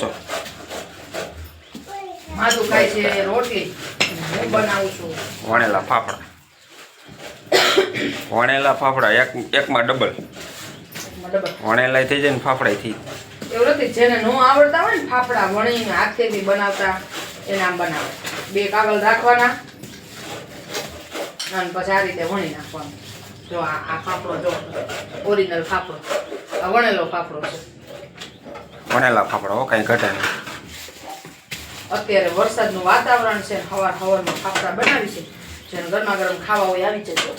છો. માથું ખાય છે રોટલી હું બનાવું છું. વણેલા ફાફડા. વણેલા ફાફડા એક એકમાં ડબલ વણેલા થઈ જાય ને ફાફડા થઈ એવું નથી જેને ન આવડતા હોય ને ફાફડા વણીને હાથેથી બનાવતા એને આમ બનાવે. બે કાગળ રાખવાના અને પછી આ રીતે વણી નાખવાનું. જો આ આ ફાફડો જો ઓરિજિનલ ફાફડો. આ વણેલો ફાફડો છે. વણેલા ફાફડા હો કાંઈ ઘટે નહીં. અત્યારે વરસાદનું વાતાવરણ છે હવાર હવારમાં ફાફડા બનાવી છે. જેને ગરમા ગરમ ખાવા હોય આવી જજો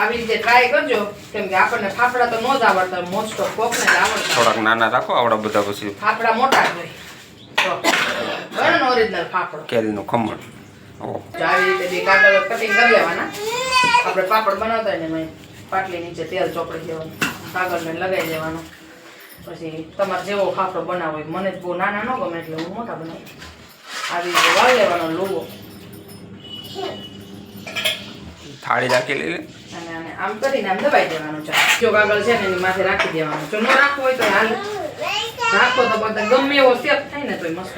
આવી રીતે ટ્રાય કરજો કેમ કે આપણને ફાફડા તો ન જ આવડતા મોસ્ટ ઓફ કોકને જ આવડતા. થોડાક નાના રાખો આવડા બધા પછી ફાફડા મોટા જ હોય. તો ને ઓરિજિનલ ફાફડો. કેરીનું ખમણ. આવી રીતે બે કાગળ કટિંગ કરી લેવાના. આપણે પાપડ બનાવતા ને પાટલી નીચે તેલ ચોપડી દેવાનું કાગળને લગાવી દેવાનો. પછી તમારે જેવો ફાફડો બનાવો હોય મને બહુ નાના ન ગમે એટલે હું મોટા બનાવું. આવી રીતે વાવી લેવાનો લુવો થાળી રાખી લે. અને આમ કરીને આમ દબાઈ દેવાનું છે જો કાગળ છે ને એની માથે રાખી દેવાનું. જો ન રાખવો હોય તો હાલ રાખો તો બધા ગમે એવો સેફ થાય ને તો મસ્ત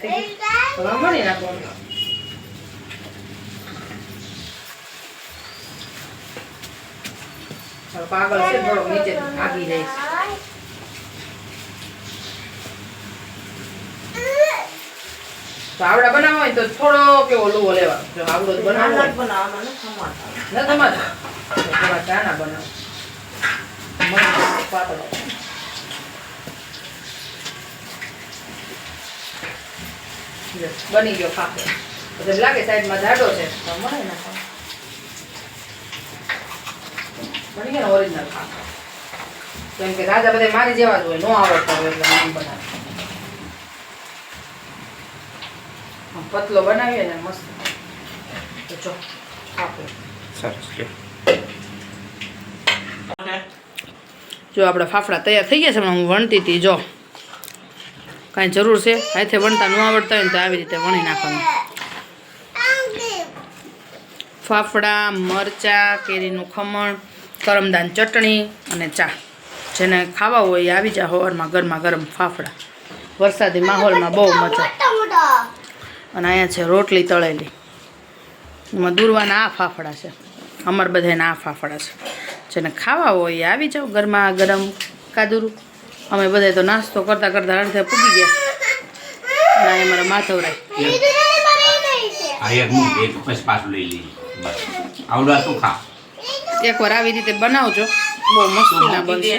થઈ જાય વણી નાખવાનું હવે છે ને નીચે ભાગી જાય તો આવડા બનાવવા હોય તો થોડો કેવો લુવો લેવા જો આવડો બનાવવો હોય. ના તમારે થોડા ચાના બનાવો. મને પાતળો. બની ગયો પછી લાગે સાઈડમાં જાડો છે તો મળે નાખો બની ગયા ઓરિજિનલ ફાફડો કેમ કે રાજા બધા મારી જેવા જ હોય નો આવડતા હોય એટલે નામ બનાવે. પતલો બનાવીએ ને મસ્ત. તો જો આપો. સરસ જો આપણા ફાફડા તૈયાર થઈ ગયા છે હમણાં હું વણતી હતી જો. કાંઈ જરૂર છે? હાથે વણતા ન આવડતા હોય ને તો આવી રીતે વણી નાખવાનું. ફાફડા મરચાં કેરીનું ખમણ કરમદાન ચટણી અને ચા. જેને ખાવા હોય આવી જા સવારમાં ગરમા ગરમ ફાફડા. વરસાદી માહોલમાં બહુ મજા. અને અહીંયા છે રોટલી તળેલી. એમાં દૂરવાના આ ફાફડા છે. અમર બધાના આ ફાફડા છે. જેને ખાવા હોય આવી જાઓ ગરમા ગરમ કાદુરું. અમે બધા તો નાસ્તો કરતાં કરતાં અડધે પૂગી ગયા. અને મારા માથવરાય આવડા તું ખા? એકવાર આવી રીતે બનાવજો. બહુ મસ્તીના બનશે.